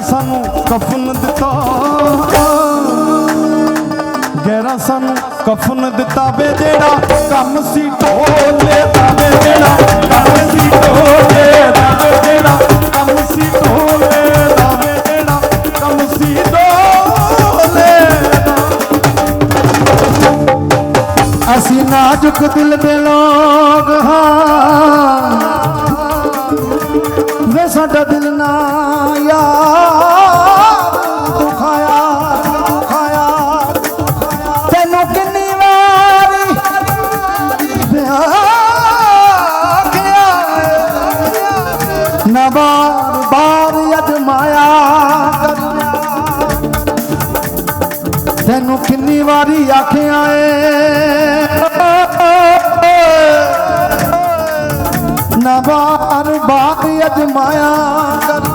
ਸਾਨੂੰ ਕਫਨ ਦਿੱਤਾ। ਗਹਿਰਾ ਸਾਨੂੰ ਕਫਨ ਦਿੱਤਾ ਵੇ ਜਿਹੜਾ ਕੰਮ ਸੀ ਢੋਲ। ਅਸੀਂ ਨਾਜ਼ੁਕ ਦਿਲ ਦੇ ਲੋਕ ਹਾਂ। ਵੇ ਸਾਡਾ ਦਿਲ ਨਾ ਯਾਰ, ਦੁਖਾਇਆ ਦੁਖਾਇਆ ਤੈਨੂੰ ਕਿੰਨੀ ਵਾਰੀ ਆਖਿਆ ਨਾ ਬਾਰ ਬਾਰ ਤੈਨੂੰ ਕਿੰਨੀ ਵਾਰੀ ਆਖਿਆ ਏ। ਨਾ ਬਾਰ ਅਜਮਾਇਆ ਕਰ।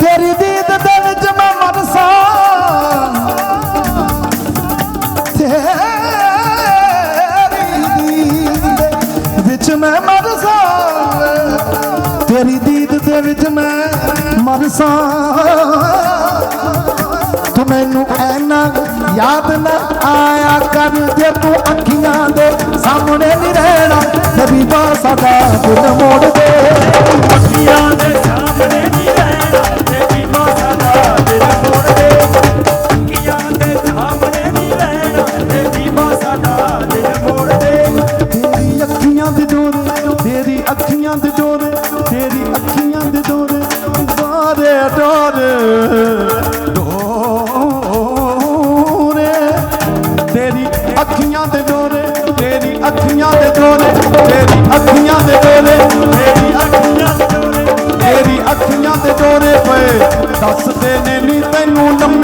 ਤੇਰੀ ਦੀਦ ਦੇ ਵਿੱਚ ਮੈਂ ਮਰਸਾ ਤੇਰੀ ਦੀਦ ਦੇ ਵਿੱਚ ਮੈਂ ਮਰਸਾ ਤੇਰੀ ਦੀਦ ਦੇ ਵਿੱਚ ਮੈਂ ਮਰਸਾ ਤੂੰ ਮੈਨੂੰ ਐਨਾ ਯਾਦ ਨਾ ਆਇਆ ਕਰ ਜੇ ਤੂੰ ਅੱਖੀਆਂ ਦੇ ਸਾਹਮਣੇ ਨਹੀਂ ਰਹਿਣਾ। ਨਬੀਬਾ ਸਾਡਾ ਦਿਲ ਮੋੜ ਦੇ ਅੱਖੀਆਂ ਦੇ ਸਾਹਮਣੇ ਨਹੀਂ ਰਹਿਣਾ। ਤੇ ਬੀਮਾ ਸਾਡਾ ਦਿਲ ਮੋੜ ਦੇ ਅੱਖੀਆਂ ਦੇ ਸਾਹਮਣੇ ਨਹੀਂ ਰਹਿਣਾ। ਤੇ ਬੀਮਾ ਸਾਡਾ ਦਿਲ ਮੋੜ ਦੇ ਤੇਰੀ ਅੱਖੀਆਂ ਦੇ ਡੋਰੇ ਤੇਰੀ ਅੱਖੀਆਂ ਦੇ ਅੱਖੀਆਂ ਦੇ ਡੋਰੇ ਤੇਰੀ ਅੱਖੀਆਂ ਦੇ ਡੋਰੇ ਤੇਰੀ ਅੱਖੀਆਂ ਦੇ ਡੋਰੇ ਤੇਰੀ ਅੱਖੀਆਂ ਦੇ ਡੋਰੇ ਪਏ ਦੱਸਦੇ ਨੇ ਨੀ ਤੈਨੂੰ ਲੰਮੇ